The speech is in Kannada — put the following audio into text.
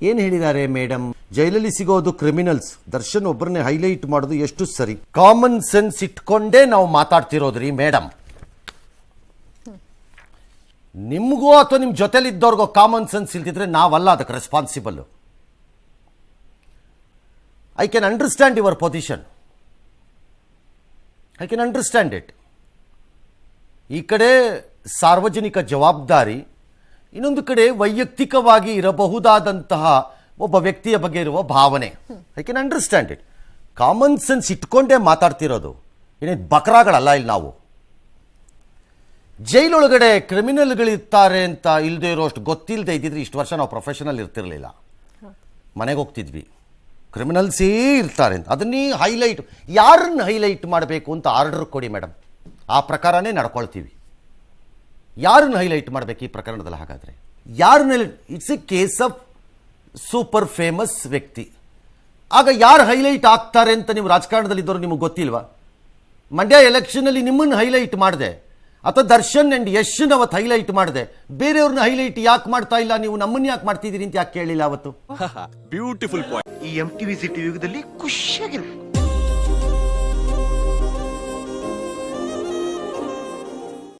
ಏನ್ ಹೇಳಿದ್ದಾರೆ ಮೇಡಮ್ ಜೈಲಲ್ಲಿ ಸಿಗೋದು ಕ್ರಿಮಿನಲ್ಸ್ ದರ್ಶನ್ ಒಬ್ಬರನ್ನೇ ಹೈಲೈಟ್ ಮಾಡೋದು ಎಷ್ಟು ಸರಿ. ಕಾಮನ್ ಸೆನ್ಸ್ ಇಟ್ಕೊಂಡೇ ನಾವು ಮಾತಾಡ್ತಿರೋದ್ರಿ ಮೇಡಮ್ ನಿಮಗೂ ಅಥವಾ ನಿಮ್ಮ ಜೊತೆಲಿದ್ದವ್ರಿಗೋ ಕಾಮನ್ ಸೆನ್ಸ್ ಇಲ್ದಿದ್ರೆ ನಾವಲ್ಲ ಅದಕ್ಕೆ responsible I can understand your position I can understand it ಈ ಕಡೆ ಸಾರ್ವಜನಿಕ ಜವಾಬ್ದಾರಿ ಇನ್ನೊಂದು ಕಡೆ ವೈಯಕ್ತಿಕವಾಗಿ ಇರಬಹುದಾದಂತಹ ಒಬ್ಬ ವ್ಯಕ್ತಿಯ ಬಗ್ಗೆ ಇರುವ ಭಾವನೆ. I can understand it common sense ಇಟ್ಕೊಂಡೇ ಮಾತಾಡ್ತಿರೋದು. ಏನೇನು ಬಕರಾಗಳಲ್ಲ ಇಲ್ಲಿ ನಾವು. ಜೈಲೊಳಗಡೆ ಕ್ರಿಮಿನಲ್ಗಳಿರ್ತಾರೆ ಅಂತ ಇಲ್ಲದೆ ಇರೋಷ್ಟು ಗೊತ್ತಿಲ್ಲದೆ ಇದ್ದಿದ್ರೆ ಇಷ್ಟು ವರ್ಷ ನಾವು ಪ್ರೊಫೆಷನಲ್ ಇರ್ತಿರಲಿಲ್ಲ. ಮನೆಗೆ ಹೋಗ್ತಿದ್ವಿ. ಕ್ರಿಮಿನಲ್ಸೇ ಇರ್ತಾರೆ ಅಂತ. ಅದನ್ನೇ ಹೈಲೈಟ್ ಯಾರನ್ನು ಹೈಲೈಟ್ ಮಾಡಬೇಕು ಅಂತ ಆರ್ಡರ್ ಕೊಡಿ ಮೇಡಮ್ ಆ ಪ್ರಕಾರನೇ ನಡ್ಕೊಳ್ತೀವಿ. ಯಾರನ್ನು ಹೈಲೈಟ್ ಮಾಡಬೇಕು ಈ ಪ್ರಕರಣದಲ್ಲಿ ಹಾಗಾದರೆ? ಯಾರನ್ನ it's a case of super famous ವ್ಯಕ್ತಿ. ಆಗ ಯಾರು ಹೈಲೈಟ್ ಆಗ್ತಾರೆ ಅಂತ ನೀವು ರಾಜಕಾರಣದಲ್ಲಿದ್ದವರು ನಿಮಗೆ ಗೊತ್ತಿಲ್ವಾ? ಮಂಡ್ಯ ಎಲೆಕ್ಷನಲ್ಲಿ ನಿಮ್ಮನ್ನು ಹೈಲೈಟ್ ಮಾಡಿದೆ. ಅಥವಾ ದರ್ಶನ್ ಆ್ಯಂಡ್ ಯಶನ್ ಅವತ್ತು ಹೈಲೈಟ್ ಮಾಡಿದೆ. ಬೇರೆಯವ್ರನ್ನ ಹೈಲೈಟ್ ಯಾಕೆ ಮಾಡ್ತಾ ಇಲ್ಲ? ನೀವು ನಮ್ಮನ್ನ ಯಾಕೆ ಮಾಡ್ತಿದ್ದೀರಿ ಅಂತ ಯಾಕೆ ಕೇಳಿಲ್ಲ ಅವತ್ತು? ಬ್ಯೂಟಿಫುಲ್ ಪಾಯಿಂಟ್ ಈ ಎಂ ಟಿ ವಿ ಸಿಟಿ ಯುಗದಲ್ಲಿ ಖುಷಿಯಾಗಿರ್ಬೇಕು